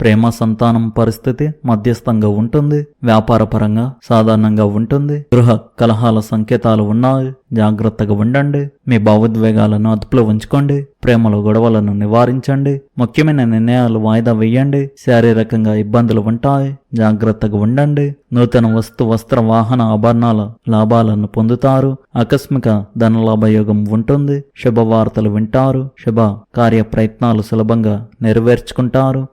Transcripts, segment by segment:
ప్రేమ సంతానం పరిస్థితి మధ్యస్థంగా ఉంటుంది. వ్యాపారపరంగా సాధారణంగా ఉంటుంది. గృహ కలహాల సంకేతాలు ఉన్నాయి. జాగ్రత్తగా ఉండండి. మీ భావోద్వేగాలను అదుపులో ఉంచుకోండి. ప్రేమలో గొడవలను నివారించండి. ముఖ్యమైన నిర్ణయాలు వాయిదా వేయండి. శారీరకంగా ఇబ్బందులు ఉంటాయి. జాగ్రత్తగా ఉండండి. నూతన వస్తు వస్త్ర వాహన ఆభరణాల లాభాలను పొందుతారు. ఆకస్మిక ధనలాభయోగం ఉంటుంది. శుభవార్తలు వింటారు. శుభ కార్య ప్రయత్నాలు సులభంగా నెరవేర్చుకుంటారు.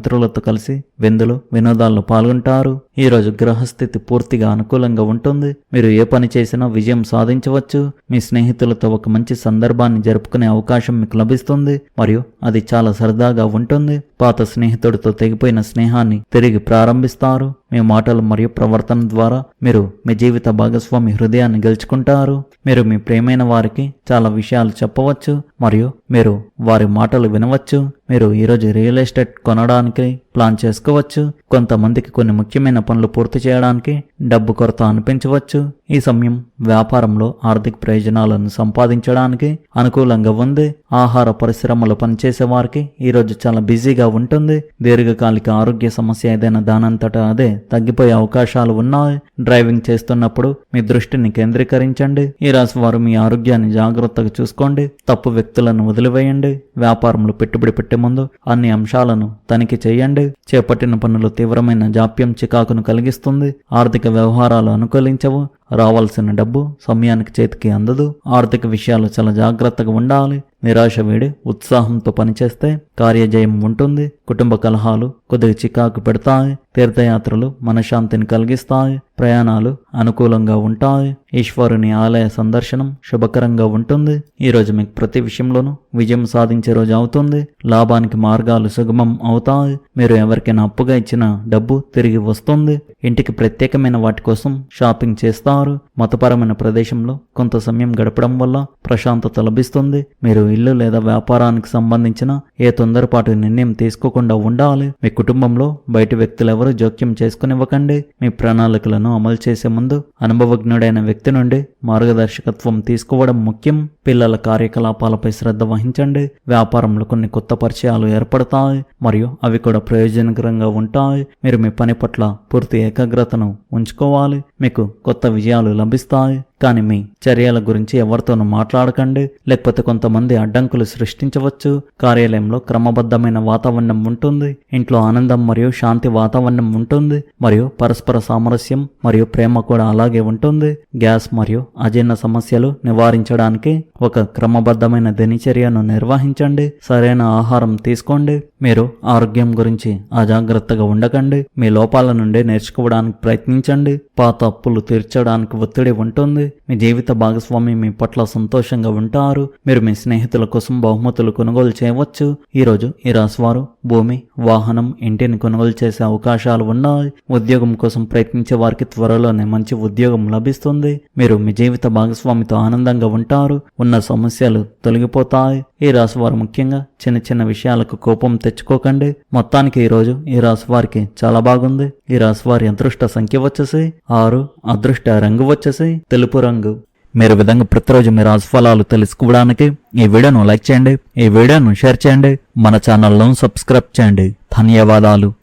మిత్రులతో కలిసి విందులు వినోదాల్లో పాల్గొంటారు. ఈ రోజు గ్రహస్థితి పూర్తిగా అనుకూలంగా ఉంటుంది. మీరు ఏ పని చేసినా విజయం సాధించవచ్చు. మీ స్నేహితులతో ఒక మంచి సందర్భాన్ని జరుపుకునే అవకాశం మీకు లభిస్తుంది. మరియు అది చాలా సరదాగా ఉంటుంది. పాత స్నేహితుడితో తెగిపోయిన స్నేహాన్ని తిరిగి ప్రారంభిస్తారు. మీ మాటలు మరియు ప్రవర్తన ద్వారా మీరు మీ జీవిత భాగస్వామి హృదయాన్ని గెలుచుకుంటారు. మీరు మీ ప్రేమైన వారికి చాలా విషయాలు చెప్పవచ్చు మరియు మీరు వారి మాటలు వినవచ్చు. మీరు ఈరోజు రియల్ ఎస్టేట్ కొనడానికి ప్లాన్ చేసుకోవచ్చు. కొంతమందికి కొన్ని ముఖ్యమైన పనులు పూర్తి చేయడానికి డబ్బు కొరత అనిపించవచ్చు. ఈ సమయం వ్యాపారంలో ఆర్థిక ప్రయోజనాలను సంపాదించడానికి అనుకూలంగా ఉంది. ఆహార పరిశ్రమలో పనిచేసే వారికి ఈరోజు చాలా బిజీగా ఉంటుంది. దీర్ఘకాలిక ఆరోగ్య సమస్య ఏదైనా దానంతటా అదే తగ్గిపోయే అవకాశాలు ఉన్నాయి. డ్రైవింగ్ చేస్తున్నప్పుడు మీ దృష్టిని కేంద్రీకరించండి. ఈ రాశి వారు మీ ఆరోగ్యాన్ని జాగ్రత్తగా చూసుకోండి. తప్పు వ్యక్తులను వదిలివేయండి. వ్యాపారంలో పెట్టుబడి పెట్టే ముందు అన్ని అంశాలను తనిఖీ చేయండి. చేపట్టిన పనులు తీవ్రమైన జాప్యం చికాకును కలిగిస్తుంది. ఆర్థిక వ్యవహారాలు అనుకూలించవు. రావాల్సిన డబ్బు సమయానికి చేతికి అందదు. ఆర్థిక విషయాలు చాలా జాగ్రత్తగా ఉండాలి. నిరాశ వీడి ఉత్సాహంతో పనిచేస్తే కార్యజయం ఉంటుంది. కుటుంబ కలహాలు కొద్దిగా చికాకు పెడతాయి. తీర్థయాత్రలు మనశ్శాంతిని కలిగిస్తాయి. ప్రయాణాలు అనుకూలంగా ఉంటాయి. ఈశ్వరుని ఆలయ సందర్శనం శుభకరంగా ఉంటుంది. ఈ రోజు మీకు ప్రతి విషయంలోనూ విజయం సాధించే రోజు అవుతుంది. లాభానికి మార్గాలు సుగమం అవుతాయి. మీరు ఎవరికైనా అప్పుగా ఇచ్చిన డబ్బు తిరిగి వస్తుంది. ఇంటికి ప్రత్యేకమైన వాటి కోసం షాపింగ్ చేస్తారు. మతపరమైన ప్రదేశంలో కొంత సమయం గడపడం వల్ల ప్రశాంతత లభిస్తుంది. మీరు ఇల్లు లేదా వ్యాపారానికి సంబంధించిన ఏ తొందరపాటు నిర్ణయం తీసుకోకుండా ఉండాలి. మీ కుటుంబంలో బయటి వ్యక్తులు జోక్యం చేసుకునివ్వకండి. మీ ప్రణాళికలను అమలు చేసే ముందు అనుభవజ్ఞుడైన వ్యక్తి నుండి మార్గదర్శకత్వం తీసుకోవడం ముఖ్యం. పిల్లల కార్యకలాపాలపై శ్రద్ధ వహించండి. వ్యాపారంలో కొన్ని కొత్త పరిచయాలు ఏర్పడతాయి మరియు అవి కూడా ప్రయోజనకరంగా ఉంటాయి. మీరు మీ పని పట్ల పూర్తి ఏకాగ్రతను ఉంచుకోవాలి. మీకు కొత్త విజయాలు లభిస్తాయి. కానీ మీ చర్యల గురించి ఎవరితోనూ మాట్లాడకండి. లేకపోతే కొంతమంది అడ్డంకులు సృష్టించవచ్చు. కార్యాలయంలో క్రమబద్ధమైన వాతావరణం ఉంటుంది. ఇంట్లో ఆనందం మరియు శాంతి వాతావరణం ఉంటుంది. మరియు పరస్పర సామరస్యం మరియు ప్రేమ కూడా అలాగే ఉంటుంది. గ్యాస్ మరియు అజీర్ణ సమస్యలు నివారించడానికి ఒక క్రమబద్ధమైన దినచర్యను నిర్వహించండి. సరైన ఆహారం తీసుకోండి. మీరు ఆరోగ్యం గురించి అజాగ్రత్తగా ఉండకండి. మీ లోపాల నుండి నేర్చుకోవడానికి ప్రయత్నించండి. పాత అప్పులు తీర్చడానికి ఒత్తిడి ఉంటుంది. మీ జీవిత భాగస్వామి మీ పట్ల సంతోషంగా ఉంటారు. మీరు మీ స్నేహితుల కోసం బహుమతులు కొనుగోలు చేయవచ్చు. ఈరోజు ఈ రాశివారు భూమి వాహనం ఇంటిని కొనుగోలు చేసే అవకాశాలు ఉన్నాయి. ఉద్యోగం కోసం ప్రయత్నించే వారికి త్వరలోనే మంచి ఉద్యోగం లభిస్తుంది. మీరు మీ జీవిత భాగస్వామితో ఆనందంగా ఉంటారు. ఉన్న సమస్యలు తొలగిపోతాయి. ఈ రాశివారు ముఖ్యంగా చిన్న చిన్న విషయాలకు కోపం తెచ్చుకోకండి. మొత్తానికి ఈరోజు ఈ రాశివారికి చాలా బాగుంది. ఈ రాశివారి అదృష్ట సంఖ్య వచ్చేసి ఆరు అదృష్ట రంగు వచ్చేసి తెలుపు రంగు. మీరు విధంగా ప్రతిరోజు మీ రాశిఫలాలు తెలుసుకోవడానికి ఈ వీడియోను లైక్ చేయండి. ఈ వీడియోను షేర్ చేయండి. మన ఛానల్ను సబ్స్క్రైబ్ చేయండి. ధన్యవాదాలు.